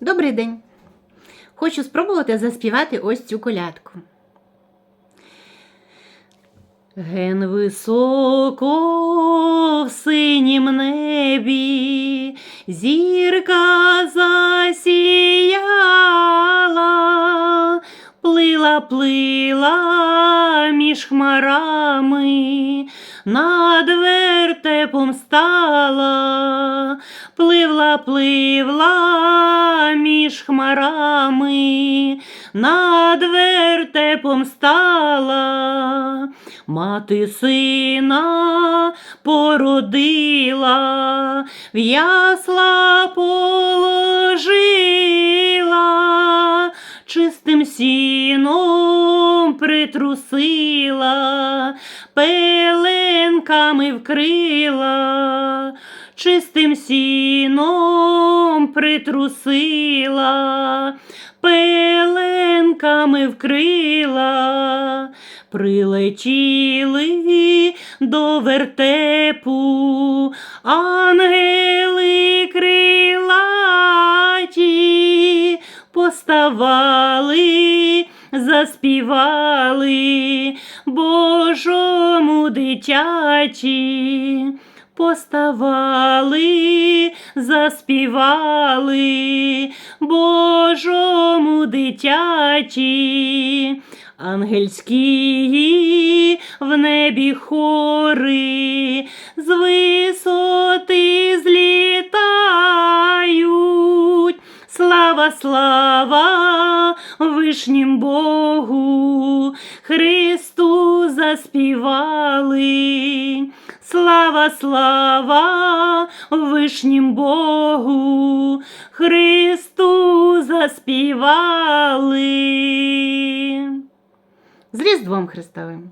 Добрий день! Хочу спробувати заспівати ось цю колядку. Ген високо в синім небі зірка засіяла, плила, плила між хмарами, над вертепом стала, пливла, пливла між хмарами, над вертепом стала, мати сина породила, в ясла положила, чистим сіном притрусила, пеленками вкрила, чистим сіном притрусила, пеленками вкрила, прилетіли до вертепу, ангели крилаті, поставали, заспівали Божому дитячі. Поставали, заспівали Божому дитячі, ангельські в небі хори, з висоти злітають. Слава, слава вишнім Богу, Христу заспівали. Слава, слава вишнім Богу, Христу заспівали. З Різдвом Христовим!